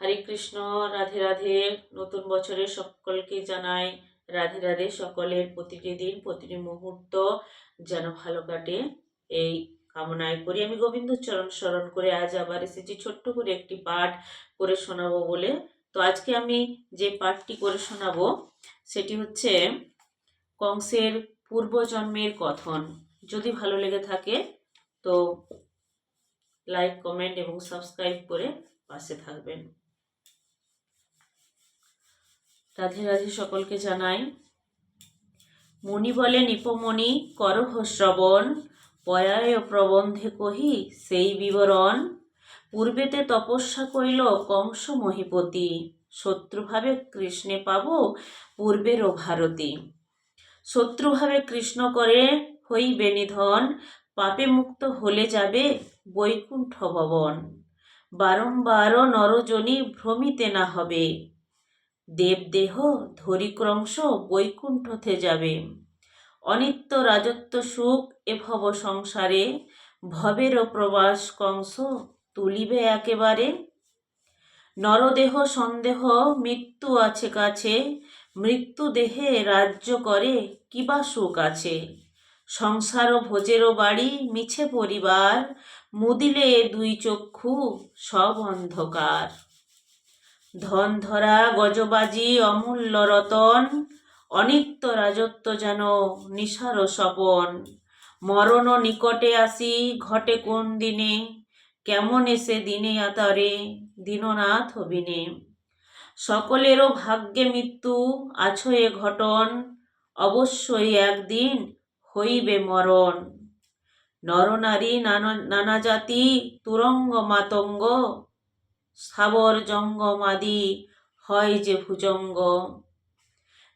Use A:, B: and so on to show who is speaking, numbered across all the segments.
A: হরে কৃষ্ণ, রাধে রাধে। নতুন বছরে সকলকে জানাই রাধে রাধে। সকলের প্রতিটি দিন, প্রতিটি মুহূর্ত যেন ভালো কাটে। এই কামনায় করি। আমি গোবিন্দ চরণ স্মরণ করে আজ আবার এসেছি। ছোট্ট করে একটি পাঠ করে শোনাবো বলে। তো আজকে আমি যে পাঠটি করে শোনাবো, সেটি হচ্ছে কংসের পূর্বজন্মের কথন। যদি ভালো লেগে থাকে, তো লাইক, কমেন্ট এবং সাবস্ক্রাইব করে পাশে থাকবেন। রাধে রাধে সকলকে জানাই। মুনি বলে নিপমণি করহ শ্রবণ পয়ায় প্রবন্ধে কহি সেই বিবরণ। পূর্বেতে তপস্যা কইল কংস মহিপতি। শত্রুভাবে কৃষ্ণে পাব পূর্বেরও ভারতী। শত্রুভাবে কৃষ্ণ করে হইবে নিধন, পাপে মুক্ত হলে যাবে বৈকুণ্ঠ ভবন। বারংবার নরজনী ভ্রমিতে না হবে। দেবদেহ ধরিক্রংশ বৈকুণ্ঠতে যাবে। অনিত্য রাজত্ব সুখ এ ভব সংসারে ভবেরও প্রবাস কংস তুলিবে একেবারে। নরদেহ সন্দেহ, মৃত্যু আছে কাছে, মৃত্যু দেহে রাজ্য করে, কিবা সুখ আছে। সংসার ভোজেরও বাড়ি, মিছে পরিবার, মুদিলে দুই চক্ষু, সব অন্ধকার। ধন ধরা গজবাজি, অমূল্য রতন, অনিত্য রাজত্ব যেন নিশার স্বপন। মরণ নিকটে আসি, ঘটে কোন দিনে? কেমন এসে দিনে আতারে? দীননাথ বিনে সকলেরও ভাগ্যে মৃত্যু, আছো এ ঘটন, অবশ্যই একদিন হইবে মরণ। নরনারী নানা জাতি, তুরঙ্গ মাতঙ্গ স্থাবর জঙ্গমাদি হয় যে ভুজঙ্গ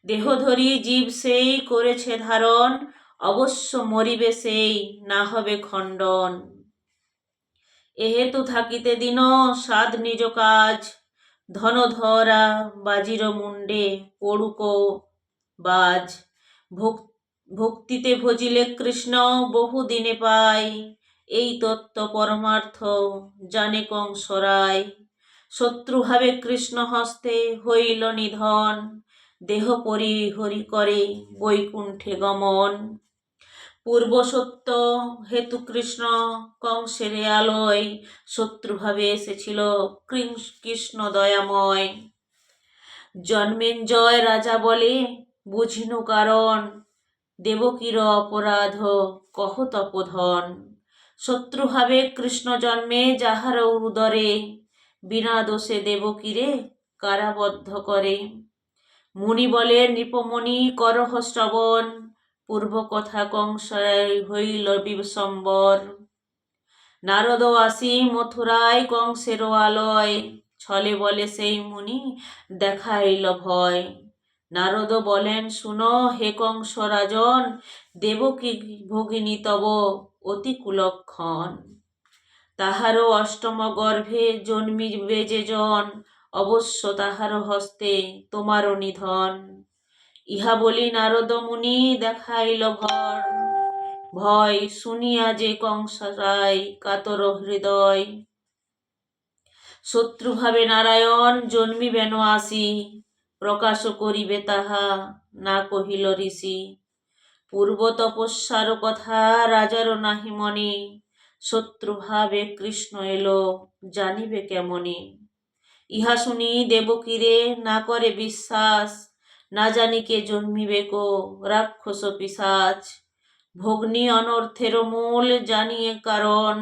A: দেহধরী জীব সেই করেছে ধারণ, অবশ্য মরিবে সেই, না হবে খণ্ডন। এহেতু থাকিতে দিন, সাধ নিজ কাজ, ধনধরা বাজির মুন্ডে পড়ুক বাজ। ভক্তিতে ভজিলে কৃষ্ণ বহু দিনে পায়, এই তত্ত্ব পরমার্থ জানে কংসরায় শত্রুভাবে কৃষ্ণ হস্তে হইল নিধন, দেহ পরিহরি করে বৈকুণ্ঠে গমন। পূর্ব সত্য, হেতু কৃষ্ণ, কংসের আলয় শত্রুভাবে এসেছিল কৃষ্ণ দয়াময়। জন্মেঞ্জয় রাজা বলে বুঝিনু কারণ, দেবকীর অপরাধ কহ তপোধন। শত্রুভাবে কৃষ্ণ জন্মে যাহার উদরে বিনা দোষে দেবকীরে কারাবদ্ধ করে। মুনি বলে নৃপমণি, করহ শ্রবণ। পূর্ব কথা কংসায় হইল বিসম্বর। নারদ আসি মথুরায় কংসের আলয়। ছলে বলে সেই মুনি, দেখাইল ভয়। নারদ বলেন, শুনো হে কংস রাজন দেবকী ভগিনী তব অতি কুলক্ষণ। তাহারও অষ্টম গর্ভে জন্মিবে যে জন, অবশ্য তাহার হস্তে তোমারও নিধন। ইহা বলি নারদ মুনি দেখাইল ভর। ভয় শুনিয়া যে কংসারাই কাতর হৃদয়। শত্রুভাবে নারায়ণ জন্মিবেন আসি, প্রকাশ করিবে তাহা না কহিল ঋষি। পূর্ব তপস্যার কথা রাজারও নাহি মনে। শত্রুভাবে কৃষ্ণ এলো, জানিবে কেমনি? ইহা শুনি দেবকীরে, না করে বিশ্বাস, না জানি কে জন্মিবে কো রাক্ষস পিসাচ। ভগ্নী অনর্থের মূল জানিয়ে কারণ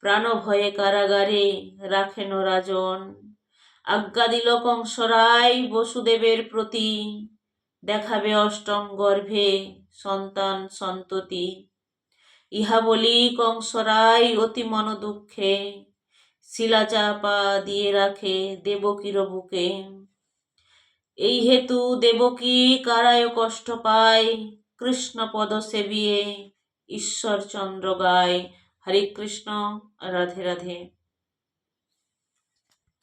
A: প্রাণ ভয়ে কারাগারে রাখেন রাজন। আজ্ঞা দিল কংসরায় বসুদেবের প্রতি, দেখাবে অষ্টম গর্ভে সন্তান সন্ততি। ইহা বলি কংসরাই অতি মন দুঃখে শিলা চাপা দিয়ে রাখে দেবকীর বুকে। এই হেতু দেবকী কারায় কষ্ট পায়, কৃষ্ণ পদ সেবিয়ে ঈশ্বরচন্দ্র গায়। হরে কৃষ্ণ, রাধে রাধে।